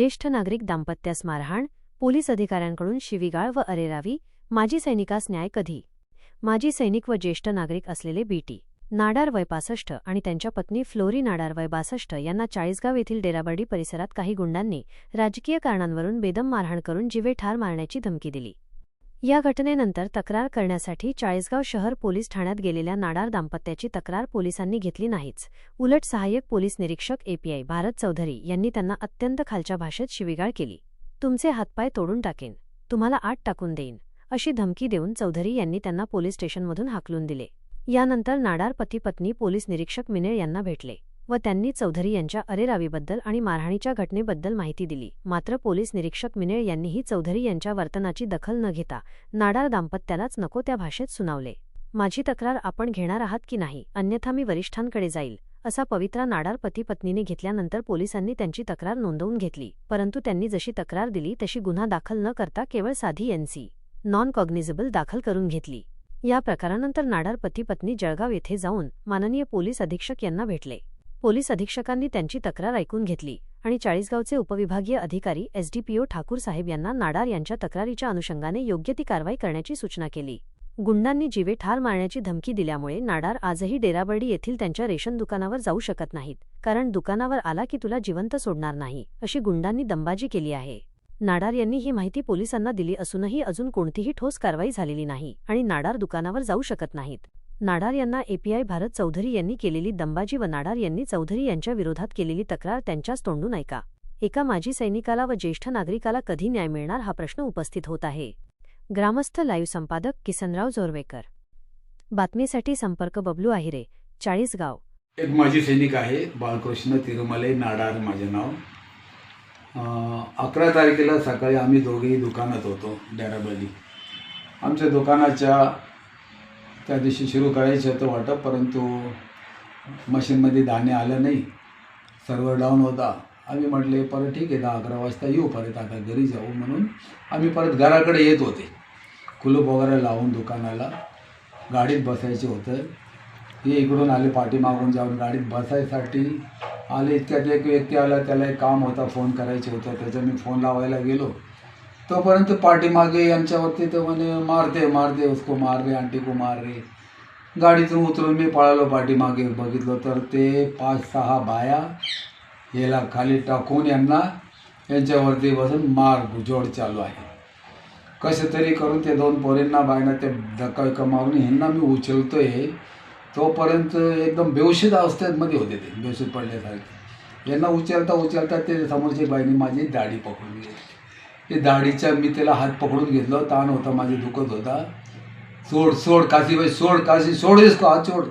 ज्येष्ठ नागरिक दाम्पत्यास मारहाण पोलीस अधिकाऱ्यांकडून शिवीगाळ व अरेरावी माजी सैनिकास न्याय कधी? माजी सैनिक व ज्येष्ठ नागरिक असलेले बीटी नाडार वय पासष्ट आणि त्यांच्या पत्नी फ्लोरी नाडार वय बासष्ट यांना चाळीसगाव येथील डेराबर्डी परिसरात काही गुंडांनी राजकीय कारणांवरून बेदम मारहाण करून जीवे ठार मारण्याची धमकी दिली. या घटनेनंतर तक्रार करण्यासाठी चाळीसगाव शहर पोलीस ठाण्यात गेलेल्या नाडार दाम्पत्याची तक्रार पोलिसांनी घेतली नाहीच. उलट सहाय्यक पोलीस निरीक्षक एपीआय भारत चौधरी यांनी त्यांना अत्यंत खालच्या भाषेत शिवीगाळ केली. तुमचे हातपाय तोडून टाकेन. तुम्हाला आत टाकून देईन अशी धमकी देऊन चौधरी यांनी त्यांना पोलीस स्टेशनमधून हाकलून दिले. यानंतर नाडार पती पत्नी पोलीस निरीक्षक मिनेळ यांना भेटले. व त्यांनी चौधरी यांच्या अरेरावीबद्दल आणि मारहाणीच्या घटनेबद्दल माहिती दिली. मात्र पोलीस निरीक्षक मिनेळ यांनीही चौधरी यांच्या वर्तनाची दखल न घेता नाडार दाम्पत्यालाच नको त्या भाषेत सुनावले. माझी तक्रार आपण घेणार आहात की नाही अन्यथा मी वरिष्ठांकडे जाईल असा पवित्रा नाडार पती पत्नीने घेतल्यानंतर पोलिसांनी त्यांची तक्रार नोंदवून घेतली. परंतु त्यांनी जशी तक्रार दिली तशी गुन्हा दाखल न करता केवळ साधी एनसी नॉन कॉग्निझेबल दाखल करून घेतली. या प्रकारानंतर नाडार पती पत्नी जळगाव येथे जाऊन माननीय पोलीस अधीक्षक यांना भेटले. पोलीस अधीक्षकांनी त्यांची तक्रार ऐकून घेतली आणि चाळीसगावचे उपविभागीय अधिकारी एसडीपीओ ठाकूर साहेब यांना नाडार यांच्या तक्रारीच्या अनुषंगाने योग्य ती कारवाई करण्याची सूचना केली. गुंडांनी जीवे ठार मारण्याची धमकी दिल्यामुळे नाडार आजही डेराबर्डी येथील त्यांच्या रेशन दुकानावर जाऊ शकत नाहीत कारण दुकानावर आला की तुला जिवंत सोडणार नाही अशी गुंडांनी दंबाजी केली आहे. नाडार यांनी ही माहिती पोलिसांना दिली असूनही अजून कोणतीही ठोस कारवाई झालेली नाही आणि नाडार दुकानावर जाऊ शकत नाहीत. नाडार यांना एपीआय भारत चौधरी यांनी केलेली दंबाजी व नाडार यांनी चौधरी यांच्या विरोधात केलेली तक्रार त्यांच्याच तोंडून ऐका. एका माजी सैनिकाला व ज्येष्ठ नागरिकाला कधी न्याय मिळणार हा प्रश्न उपस्थित होत आहे. ग्रामस्थ लाईव्ह संपादक किसनराव जोरवेकर. बातमीसाठी संपर्क बबलू आहिरे चाळीसगाव एक माजी सैनिक आहे बाळकृष्ण तिरुमले नाडार माझे नाव. अकरा तारखेला सकाळी आम्ही दोघेही दुकानात होतो डेराबली. आमच्या दुकानाच्या त्या दिवशी सुरू करायचं होतं वाटप परंतु मशीनमध्ये दाणे आलं नाही. सर्व्हर डाऊन होता. आम्ही म्हटले परत ठीक आहे दहा अकरा वाजता येऊ परत आता घरी जाऊ म्हणून आम्ही परत घराकडे येत होते. कुलूप वगैरे लावून दुकानाला. गाडीत बसायचे होतं. हे इकडून आले पाठीमागून जाऊन गाडीत बसायसाठी आले. इतक्यात एक व्यक्ती आला त्याला एक काम होता फोन करायचं होतं. त्याचा मी फोन लावायला गेलो. तोपर्यंत पाठीमागे यांच्यावरती तर म्हणे मारते मारते उसको मार रे आंटी को मार रे गाडीतून उतरून मी पळालो पाठीमागे बघितलं तर ते पाच सहा बाया याला खाली टाकून यांना यांच्यावरती बसून मार गुजोड चालू आहे. कसे तरी करून ते दोन पोरींना बायना ते धक्का विका मारून ह्यांना मी उचलतोय. तोपर्यंत एकदम बेवशीत अवस्थेमध्ये होते ते बेवशीत पडल्यासारखे. यांना उचलता उचलता ते समोरची बाईने माझी दाढी पकडून घेतली ते दाढीच्या मी त्याला हात पकडून घेतलं ताण होता माझे दुखत होता. सोड सोड काशीबाई सोड काशी सोड इसको हात सोड.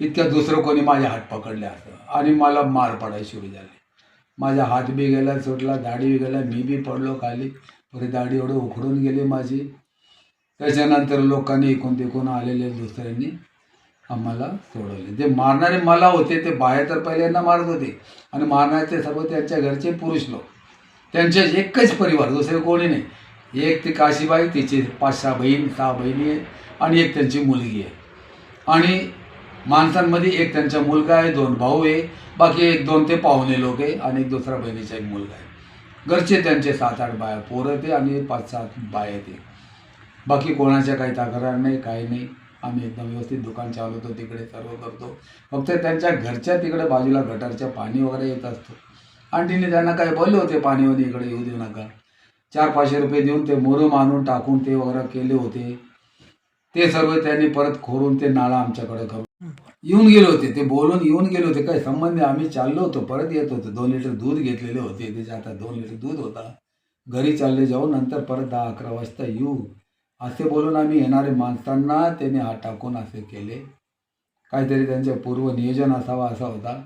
इतक्या दुसरं कोणी माझे हात पकडले असं. आणि मला मार पडायला सुरू झाली. माझा हात बी गेला सुटला दाढी बी गेला मी बी पडलो खाली. पुढे दाढी एवढं उखडून गेली माझी. त्याच्यानंतर लोकांनी इकून तिकून आलेले दुसऱ्यांनी आम्हाला सोडवले. जे मारणारे मला होते ते बाहेर तर पहिल्यांदा मारत होते. आणि मारणारे ते सर्व त्यांच्या घरचे पुरुष लोक. त्यांचे एकच परिवार दुसरे कोणी नाही. एक ती काशीबाई तिची पाच सहा बहीण सहा बहिणी आहेत आणि एक त्यांची मुलगी आहे. आणि माणसांमध्ये एक त्यांचा मुलगा आहे दोन भाऊ आहे बाकी एक दोन ते पाहुणे लोक आहे आणि एक दुसरा बहिणीचा एक मुलगा आहे. घरचे त्यांचे सात आठ बाया पोरं ते आणि पाच सात बाया ते बाकी कोणाच्या काही तक्रार नाही काही नाही. आम्ही एकदम व्यवस्थित दुकान चालवतो तिकडे सर्व करतो. फक्त त्यांच्या घरच्या तिकडे बाजूला गटारच्या पाणी वगैरे येत असतो. आंटीने त्यांना काही बोलले होते पाणी इकडे येऊ देऊ नका. चार पाचशे रुपये देऊन ते मोरू आणून टाकून ते वगैरे केले होते. ते सर्व त्यांनी परत खोरून ते नाळा आमच्याकडे करून येऊन गेले होते. ते बोलून येऊन गेले होते. काही संबंध नाही. आम्ही चाललो होतो. परत येत होतो. दोन लिटर दूध घेतलेले होते. त्याच्या आता दोन लिटर दूध होता. घरी चालले जाऊन नंतर परत दहा अकरा वाजता येऊ. असे बोलून आम्ही येणारे माणसांना त्यांनी हात टाकून असे केले. काहीतरी त्यांचे पूर्व नियोजन असावा असा होता.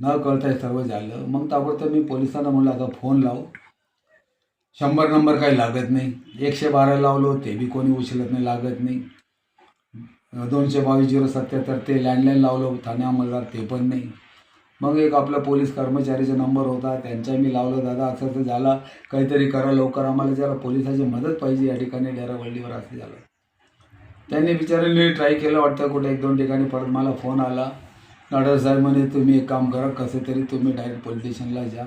न कळता सर्व झालं. मग ताबडतोब मी पोलिसांना म्हणलं आता फोन लाव. शंभर नंबर काही लागत नाही. एकशे बारा लावलो ते बी कोणी उचलत नाही लागत नाही. दोनशे बावीस झिरो सत्याहत्तर ते लँडलाईन लावलं ठाणे अंमलदार ते पण नाही. मग एक आपला पोलीस कर्मचारीचा नंबर होता. त्यांच्या मी लावलं दादा असं असं झाला. काहीतरी करा लवकर. आम्हाला जरा पोलिसाची मदत पाहिजे. या ठिकाणी डेरावल्लीवर असं झालं. त्यांनी बिचारांनी ट्राय केलं. वाटतं कुठे एक दोन ठिकाणी परत मला फोन आला. नाडर साहेब म्हणे तुम्ही एक काम करा कसं तरी तुम्ही डायरेक्ट पोलीस जा.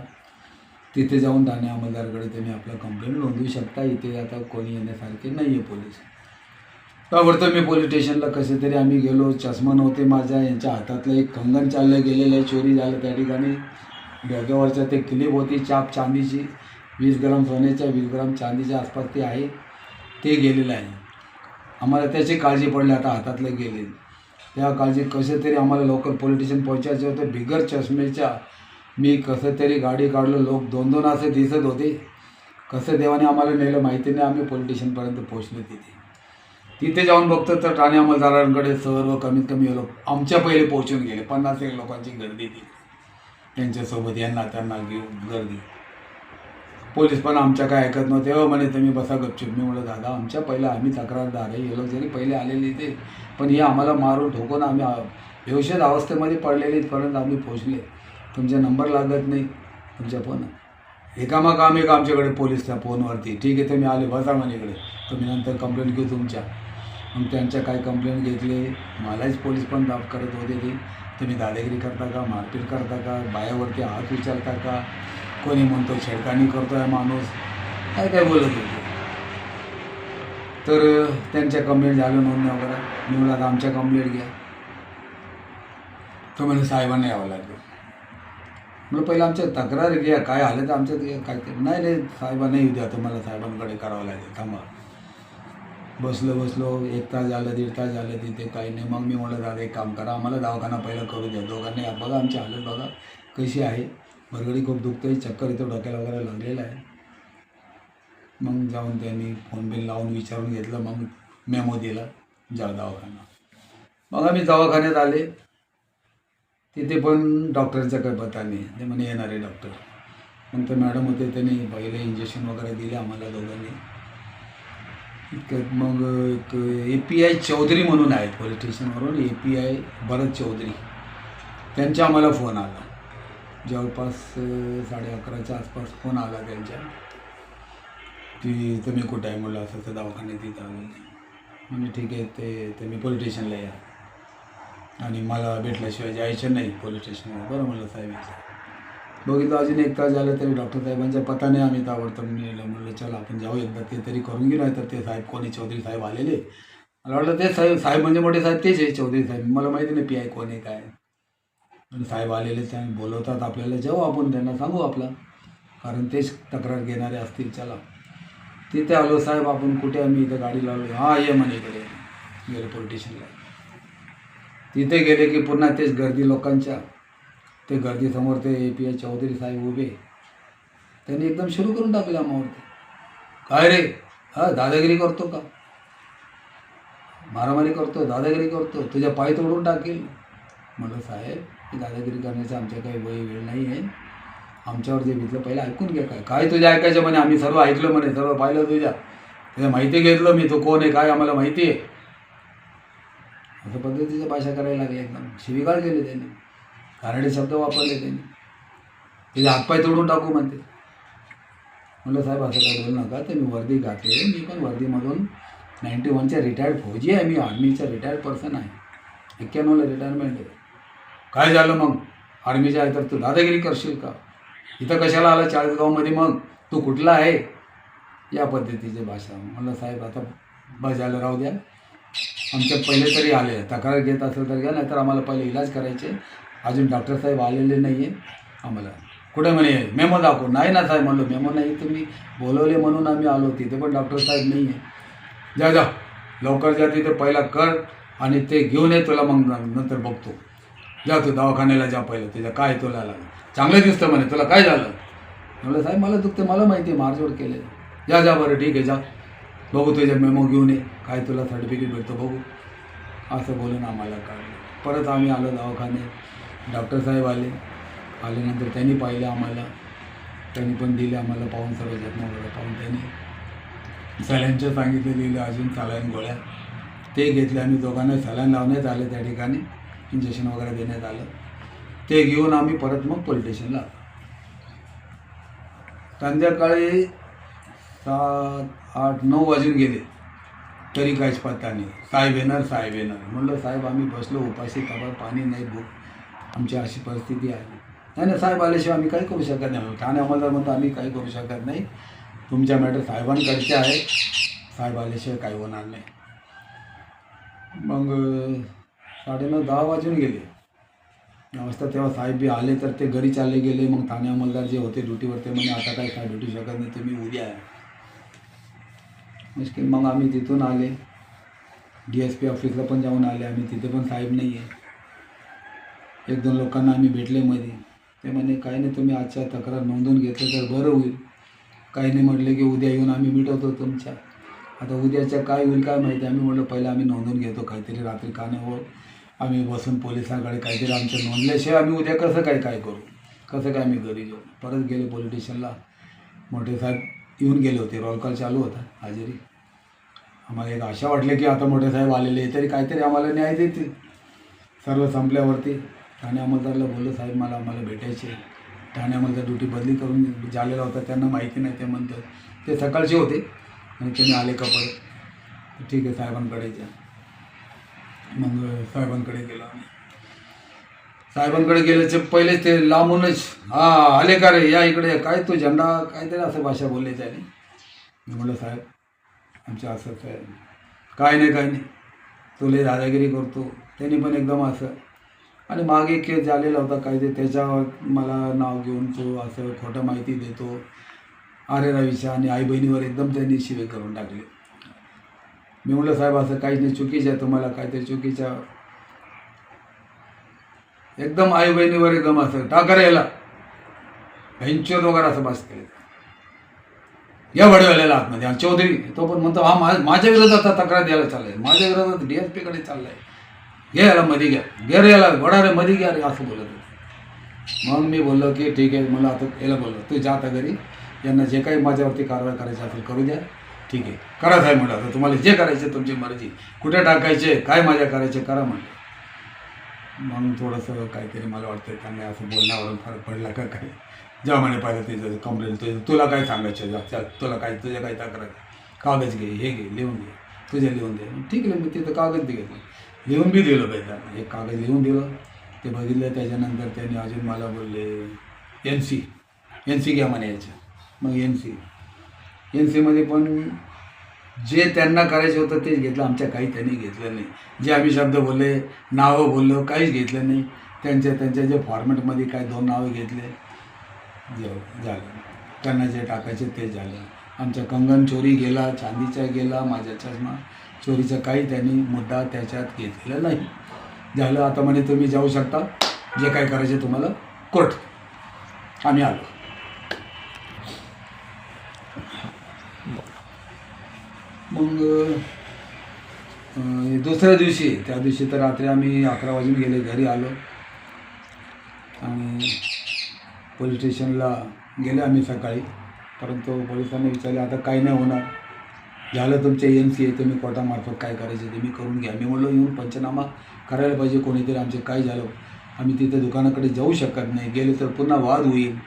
तिथे जाऊन ठाणे अंमलदारकडे तुम्ही आपलं कंप्लेंट नोंदवू शकता. इथे आता कोणी येण्यासारखे नाही आहे पोलीस. त्यावरतं मी पोलीस स्टेशनला कसे तरी आम्ही गेलो. चष्मा नव्हते माझ्या यांच्या हातातलं एक कंगन चाललं गेलेलं आहे. चोरी झालं त्या ठिकाणी. डोक्यावरच्या ते क्लिप होती चाप चांदीची. वीस ग्राम सोन्याच्या वीस ग्राम चांदीच्या आसपास ते आहे. ते गेलेलं आहे. आम्हाला त्याची काळजी पडली आता हातातलं गेले त्या काळजी कसे तरी आम्हाला लवकर पोलिटिशन पोहोचायचे होते. बिगर चष्मेच्या मी कसं तरी गाडी काढलो. लोक दोन दोन असे दिसत होते. कसं देवाने आम्हाला नेलं माहिती नाही. आम्ही पोलिटिशनपर्यंत पोहोचलो तिथे. तिथे जाऊन बघतो तर ठाणे अंमलदारांकडे सर्व कमीत कमी लोक आमच्या पहिले पोहोचून गेले. पन्नास एक लोकांची गर्दी ती. त्यांच्यासोबत यांना त्यांना घेऊन गर्दी. पोलीस पण आमच्या काय ऐकत नव्हते. हो म्हणे तुम्ही बसा गपचूप. मी म्हणलं दादा आमच्या पहिलं आम्ही तक्रारदार आहे. हे लोक जरी पहिले आलेले ते पण हे आम्हाला मारून ठोकून आम्ही आ- बेहोशेद अवस्थेमध्ये पडलेले इथपर्यंत आम्ही पोहोचले. तुमचा नंबर लागत नाही. तुमच्या फोन एकामाग आम्ही का आमच्याकडे पोलीसच्या फोनवरती? ठीक आहे तुम्ही आले बसा म्हणे इकडे. तुम्ही नंतर कंप्लेंट घेऊ तुमच्या. मग त्यांच्या काय कंप्लेंट घेतले? मलाच पोलीस पण दाब करत होते ते. तुम्ही दादागिरी करता का? मारपीट करता का? बायावरती हात विचारता का? कोणी म्हणतो छेडखानी करतोय माणूस. काय काय बोलत होते. तर त्यांच्या कंप्लेंट झालं नोंदण्या वगैरे. मी म्हणलं आता आमच्या कंप्लेंट घ्या. तो म्हणजे साहेबांना यावं लागलं. म्हणलं पहिलं आमच्या तक्रार घ्या. काय आलं तर आमच्यात काय ते. नाही नाही साहेबांना येऊ द्या. तुम्हाला साहेबांकडे करावं लागेल. थांबा. बसलो बसलो. एक तास झालं दीड तास झालं तिथे काही नाही. मग मी म्हणलं दादा एक काम करा. आम्हाला दवाखाना पहिला करू द्या. दोघांनी बघा आमची हालत बघा. कशी आहे? बरगडी खूप दुखते चक्कर इथं डोक्याला वगैरे लागलेला आहे. मग जाऊन त्यांनी फोन बिल लावून विचारून घेतलं मग मेमो दिला जा दवाखाना मग आम्ही दवाखान्यात आले. तिथे पण डॉक्टरांचा काही पत्ता नाही. ते म्हणे येणारे डॉक्टर मग ते मॅडम होते त्यांनी पहिले इंजेक्शन वगैरे दिले आम्हाला दोघांनी. इतकं मग एक ए पी आय चौधरी म्हणून आहेत पोलीस स्टेशनवरून A P I Bharat Chaudhari. त्यांचा आम्हाला फोन आला. जवळपास साडे अकराच्या आसपास फोन आला त्यांच्या. की तुम्ही कुठं आहे म्हणलं असं तर दवाखान्यात येत आलो. म्हणजे ठीक आहे ते तुम्ही पोलीस स्टेशनला या. आणि मला भेटल्याशिवाय जायचं नाही पोलीस स्टेशनला बरं म्हणलं साहेब. बघितलं अजून एक तास झालं तरी डॉक्टर साहेबांच्या पताने आम्ही ताबडतोब नेलं. म्हणलं चला आपण जाऊ एकदा. ते तरी करून घेऊ नाही तर ते साहेब कोणी? चौधरी साहेब आलेले. मला वाटलं ते साहेब साहेब म्हणजे मोठे साहेब तेच आहे चौधरी साहेब. मला माहिती नाही पी आय कोण आहे काय आणि साहेब आलेले ते बोलवतात आपल्याला जाऊ आपण त्यांना सांगू आपला. कारण तेच तक्रार घेणारे असतील चला. तिथे आलो साहेब आपण कुठे आम्ही इथं गाडी लावलो. हां ये म्हणे इकडे. गेलो पोलीस स्टेशनला तिथे गेले की पुन्हा तेच गर्दी लोकांच्या. ते गर्दीसमोर ते ए पी एस चौधरी साहेब उभे. त्यांनी एकदम सुरू करून टाकले आम्हावरती. काय रे? हा दादागिरी करतो का? मारामारी करतो दादागिरी करतो. तुझ्या पाय तोडून टाकेल. म्हटलं साहेब की दादागिरी करण्याचं आमच्या काही वय वेळ नाही आहे. आमच्यावर जे घेतलं पहिलं ऐकून घ्या काय. काय तुझ्या ऐकायचं म्हणे? आम्ही सर्व ऐकलं म्हणे सर्व पाहिलं तुझ्या. तुझ्या माहिती घेतलं मी तो कोण आहे काय आम्हाला माहिती आहे? असं पद्धतीचं भाषा करायला लागले एकदम. शिवीगाळ केली त्यांनी. कानडे शब्द वापरले त्यांनी. तिचे हातपाय तोडून टाकू म्हणते. म्हणलं साहेब असं काय बोलू नका. ते मी वर्दी घातले मी पण वर्दीमधून नाईन्टी वनच्या रिटायर्ड फौजी आहे. मी आर्मीचा रिटायर्ड पर्सन आहे. एक्क्याण्णवला रिटायरमेंट आहे. काय झालं मग? आर्मीच्या आहे तर तू दादागिरी करशील का? इथं कशाला आला चाळीसगावमध्ये मग? तू कुठला आहे? या पद्धतीची भाषा. म्हणलं साहेब आता बजायला राहू द्या. आमच्या पहिले तरी आले. तक्रार घेत असेल तर घ्या नाहीतर आम्हाला पहिले इलाज करायचे. अजून डॉक्टर साहेब आलेले नाही आहे आम्हाला. कुठे म्हणे? मेमो दाखव. नाही ना साहेब म्हणलो मेमो नाही. तुम्ही बोलवले म्हणून आम्ही आलो. तिथे पण डॉक्टर साहेब नाही आहे जा जा. लवकर जा. तिथे पहिला कर आणि ते घेऊन ये. तुला मग नंतर बघतो. जा तू दवाखान्याला जा पहिलं तुझ्या काय तुला लागलं चांगलं दिसतं म्हणे तुला काय झालं? म्हणलं साहेब मला दुखते मला माहिती आहे मारजोड केले जा जा बरं ठीक आहे जा. बघू तुझ्या मेमो घेऊन ये. काय तुला सर्टिफिकेट भेटतो बघू. असं बोलून आम्हाला काढलं. परत आम्ही आलो दवाखान्यात. डॉक्टर साहेब आले. आल्यानंतर त्यांनी पाहिलं आम्हाला. त्यांनी पण दिले आम्हाला पाहून सर्व जखमा वगैरे पाहून त्यांनी. सलाईनचं सांगितलं लिहिलं अजून सलाईन गोळ्या. ते घेतले आम्ही दोघांना सलाईन लावण्यात आले त्या ठिकाणी. इंजेक्शन वगैरे देण्यात आलं. ते घेऊन आम्ही परत मग पोलीस स्टेशनला संध्याकाळी सात आठ नऊ वाजून गेले. तरी काहीच पत्ता नाही. साहेब येणार साहेब येणार. म्हणलं साहेब आम्ही बसलो उपाशी तबा पाणी नाही भूक. आमची अशी परिस्थिती आहे. नाही नाही साहेब आल्याशिवाय आम्ही काही करू शकत नाही. ठाणे अंमलदारमध्ये आम्ही काही करू शकत नाही. तुमच्या मॅटर साहेबांकडचे आहे. साहेब आल्याशिवाय काही होणार नाही. मग साडेनऊ दहा वाजून गेले. नऊ वाजता तेव्हा साहेब बी आले तर ते घरी चालले गेले. मग ठाणे अंमलदार जे होते ड्युटीवर ते म्हणे आता काही काय भेटू शकत नाही तुम्ही उद्या मुश्किल मग आम्ही तिथून आले. डी एस पी ऑफिसला पण जाऊन आले. आम्ही तिथे पण साहेब नाही आहे. एक दोन लोकांना आम्ही भेटले मध्ये. ते म्हणे काही नाही तुम्ही आजच्या तक्रार नोंदवून घेतलं तर बरं होईल. काही नाही म्हटलं की उद्या येऊन आम्ही मिटवतो तुमच्या. आता उद्याच्या काय होईल काय माहिती? आम्ही म्हटलं पहिलं आम्ही नोंदवून घेतो काहीतरी रात्री का नाही हो आम्ही बसून पोलिसांकडे काहीतरी आमच्या नोंदल्याशिवाय आम्ही उद्या कसं काय काय करू? कसं काय आम्ही घरी जाऊ? परत गेले पोलीस स्टेशनला मोठे साहेब येऊन गेले होते. रोल कॉल चालू होता. हाजेरी. आम्हाला एक आशा वाटली की आता मोठे साहेब आलेले तरी काहीतरी आम्हाला न्याय देतील. सर्व संपल्यावरती ठाणे अंमलदारला बोललो साहेब मला आम्हाला भेटायचे ठाणे अंमलदार ड्युटी बदली करून झालेला होता. त्यांना माहिती नाही ते म्हणतात. ते सकाळचे होते. आणि त्यांनी आले का परत? ठीक आहे साहेबांकडे जा. मग साहेबांकडे गेलो आम्ही. साहेबांकडे गेल्याचे पहिलेच ते लांबूनच हा आले का रे? या इकडे काय तो झेंडा काहीतरी असं भाषा बोलले त्याने? मी म्हटलं साहेब आमच्या असं साहेब काय नाही काय नाही. तो लय दादागिरी करतो. त्यांनी पण एकदम असं आणि मागे केस झालेला होता काय ते त्याच्यावर मला नाव घेऊन तो असं खोटं माहिती देतो. आरे रवीच्या आणि आई बहिणीवर एकदम त्यांनी शिवे करून टाकले. मी म्हटलं साहेब असं काहीच नाही चुकीचं आहे तुम्हाला काहीतरी चुकीच्या एकदम आई बहिणीवर एकदम असं टाकर याला भैंचोद वगैरे असं बस केलं या वडवेल्याला आतमध्ये चौधरी तो पण म्हणतो हा मा माझ्या विरोधात तक्रार द्यायला चाललाय माझ्या विरोधात डी एस पीकडे चाललाय. घे याला मध्ये घ्या घे रे याला वडा रे मध्ये घ्या रे असं बोलत होते. मग मी बोललो की ठीक आहे मला आता याला बोललो तू जा आता घरी यांना जे काही माझ्यावरती कारवाई करायची असेल करू द्या. ठीक आहे. करा साहेब म्हटलं आता तुम्हाला जे करायचे तुमची मर्जी. कुठे टाकायचे काय माझ्या करायचे करा म्हटलं मग थोडंसं काहीतरी मला वाटतं त्यांना असं बोलण्यावरून फरक पडला का काय? जेव्हा म्हणे पाहिलं तिचं कंप्लेंट तुझं तुला काय सांगायचं? जा तुला काय तुझ्या काय तक्रार कागद घे हे घे लिहून घे. तुझ्या लिहून दे. मग ठीक आहे मग तिथं कागद बी घेतलं. लिहून बी दिलं पाहिजे त्यांना. एक कागद लिहून दिलं. ते बघितलं त्याच्यानंतर त्यांनी अजून मला बोलले एन सी एन सी घ्या म्हणे याच्या. मग एन सी. एन सीमध्ये पण जे त्यांना करायचं होतं तेच घेतलं. आमच्या काही त्यांनी घेतलं नाही. जे आम्ही शब्द बोलले नावं बोललो काहीच घेतलं नाही. त्यांच्या त्यांच्या जे फॉर्मॅटमध्ये काय दोन नावं घेतले झालं. त्यांना जे टाकायचे ते झालं. आमचा कंगन चोरी गेला चांदीचा गेला माझ्या चष्मा. चोरीचा काही त्यांनी मुद्दा त्याच्यात घेतलेला नाही. झालं. आता म्हणे तुम्ही जाऊ शकता. जे काय करायचे तुम्हाला कोर्ट. आम्ही आलो. मग दुसऱ्या दिवशी त्या दिवशी तर रात्री आम्ही अकरा वाजून गेले घरी आलो. आणि पोलीस स्टेशनला गेले आम्ही सकाळी. परंतु पोलिसांनी विचारले आता काही नाही होणार. झालं तुमचे एम सी आहे तुम्ही कोर्टामार्फत काय करायचे ते मी करून घ्या. मी म्हणलो येऊन पंचनामा करायला पाहिजे कोणीतरी आमचे काय झालं. आम्ही तिथे दुकानाकडे जाऊ शकत नाही. गेले तर पुन्हा वाद होईल.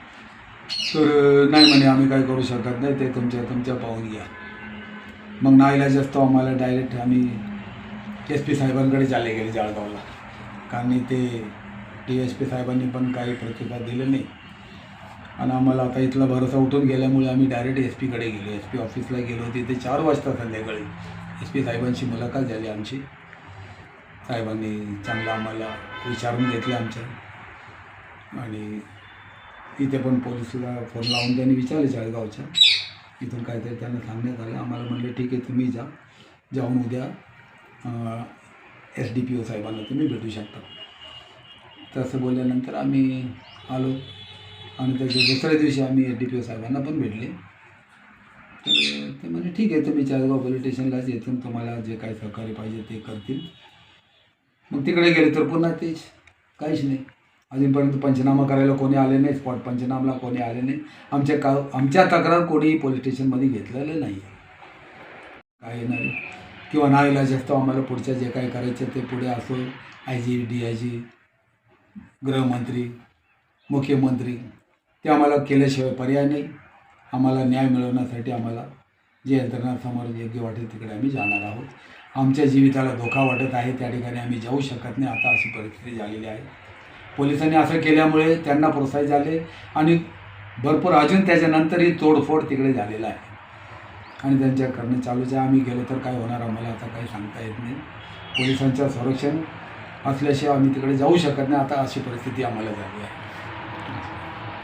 तर नाही म्हणे आम्ही काय करू शकत नाही. ते तुमच्या तुमच्या पाहून घ्या. मग नाईलाज असतो आम्हाला डायरेक्ट आम्ही एस पी साहेबांकडे चालले गेले जळगावला. कारण ते डी एस पी साहेबांनी पण काही प्रतिसाद दिले नाही. आणि आम्हाला आता इथला भरोसा उठून गेल्यामुळे आम्ही डायरेक्ट एस पीकडे गेलो. एस पी ऑफिसला गेलो तिथे चार वाजता संध्याकाळी एस पी साहेबांशी मुलाखत झाली आमची. साहेबांनी चांगलं आम्हाला विचारून घेतलं आमच्या. आणि इथे पण पोलिसला फोन लावून त्यांनी विचारले जळगावच्या. इथून काहीतरी त्यांना सांगण्यात आलं. आम्हाला म्हणलं ठीक आहे तुम्ही जा. जाऊन उद्या एस डी पी ओ साहेबांना तुम्ही भेटू शकता. तसं बोलल्यानंतर आम्ही आलो. आणि त्याच्या दुसऱ्या दिवशी आम्ही एस डी पी ओ साहेबांना पण भेटले. तर ते म्हणजे ठीक आहे तुम्ही चारगाव पोलीस स्टेशनलाच येथून तुम्हाला जे काही सहकार्य पाहिजे ते करतील. मग तिकडे गेले तर पुन्हा तेच. काहीच नाही. अजूनपर्यंत पंचनामा करायला कोणी आले नाही स्पॉट पंचनामाला कोणी आले नाही आमच्या का आमच्या तक्रार कोणीही पोलीस स्टेशनमध्ये घेतलेलं नाही काय नाही किंवा नाईलाज असतो आम्हाला पुढच्या जे काही करायचं ते पुढे असो I G D I G गृहमंत्री मुख्यमंत्री ते आम्हाला केल्याशिवाय पर्याय नाही. आम्हाला न्याय मिळवण्यासाठी आम्हाला जे यंत्रणासमोर योग्य वाटेल तिकडे आम्ही जाणार आहोत. आमच्या जीविताला धोका वाटत आहे त्या ठिकाणी आम्ही जाऊ शकत नाही. आता अशी परिस्थिती झालेली आहे. पोलिसांनी असं केल्यामुळे त्यांना प्रोत्साहित झाले आणि भरपूर अजून त्याच्यानंतरही तोडफोड तिकडे झालेला आहे. आणि त्यांच्या करणं चालूच आहे. आम्ही गेलो तर काय होणार आम्हाला आता काही सांगता येत नाही. पोलिसांचं संरक्षण असल्याशिवाय आम्ही तिकडे जाऊ शकत नाही. आता अशी परिस्थिती आम्हाला झाली आहे.